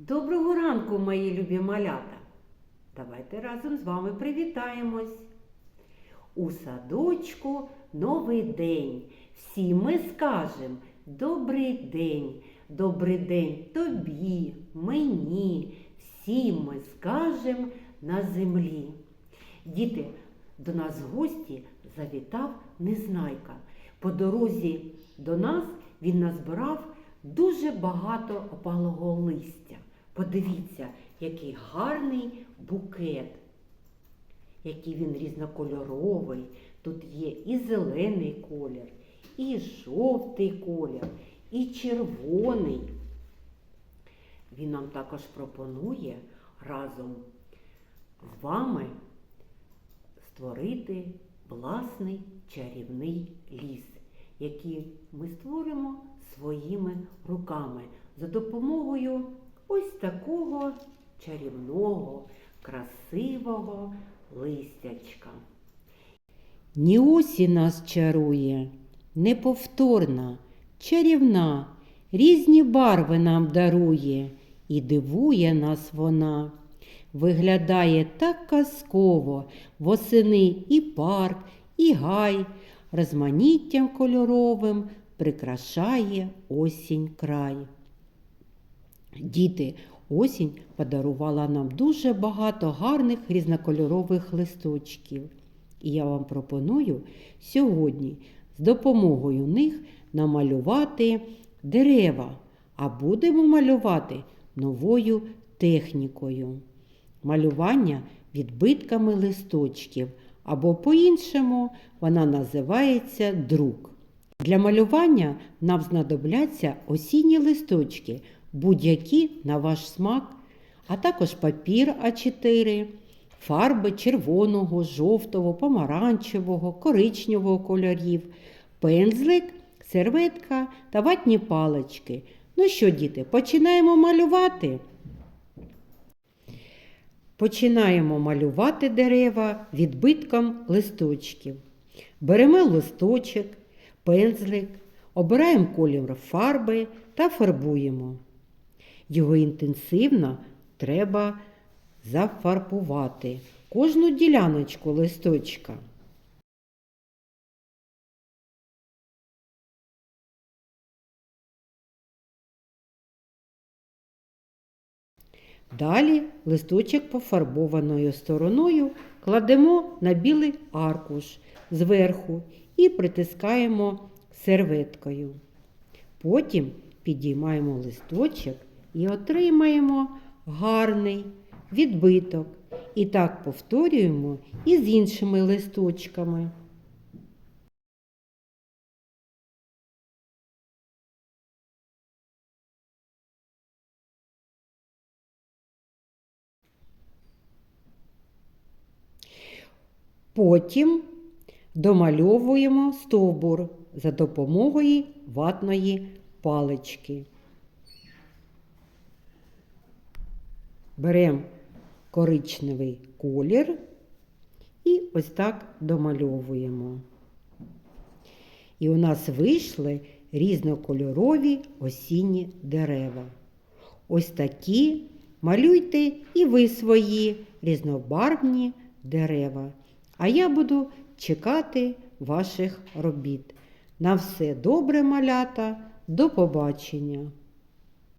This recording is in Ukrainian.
Доброго ранку, мої любі малята! Давайте разом з вами привітаємось. У садочку новий день. Всі ми скажем добрий день, добрий день тобі, мені, всім ми скажем на землі. Діти, до нас в гості завітав Незнайка. По дорозі до нас він назбирав дуже багато опалого листя. Подивіться, який гарний букет, який він різнокольоровий. Тут є і зелений колір, і жовтий колір, і червоний. Він нам також пропонує разом з вами створити власний чарівний ліс, який ми створимо своїми руками за допомогою ось такого чарівного, красивого листячка. Ні осі нас чарує, неповторна, чарівна, різні барви нам дарує, і дивує нас вона. Виглядає так казково восени і парк, і гай, розманіттям кольоровим прикрашає осінь край. Діти, осінь подарувала нам дуже багато гарних різнокольорових листочків. І я вам пропоную сьогодні з допомогою них намалювати дерева, а будемо малювати новою технікою. Малювання відбитками листочків, або по-іншому вона називається друк. Для малювання нам знадобляться осінні листочки, будь-які на ваш смак, а також папір А4, фарби червоного, жовтого, помаранчевого, коричневого кольорів, пензлик, серветка та ватні палички. Ну що, діти, починаємо малювати. Починаємо малювати дерева відбитком листочків. Беремо листочок, пензлик, обираємо колір фарби та фарбуємо. Його інтенсивно треба зафарбувати кожну діляночку листочка. Далі листочок пофарбованою стороною кладемо на білий аркуш зверху і притискаємо серветкою. Потім підіймаємо листочок і отримаємо гарний відбиток. І так повторюємо і з іншими листочками. Потім домальовуємо стовбур за допомогою ватної палички. Беремо коричневий колір і ось так домальовуємо. І у нас вийшли різнокольорові осінні дерева. Ось такі малюйте і ви свої різнобарвні дерева. А я буду чекати ваших робіт. На все добре, малята, до побачення!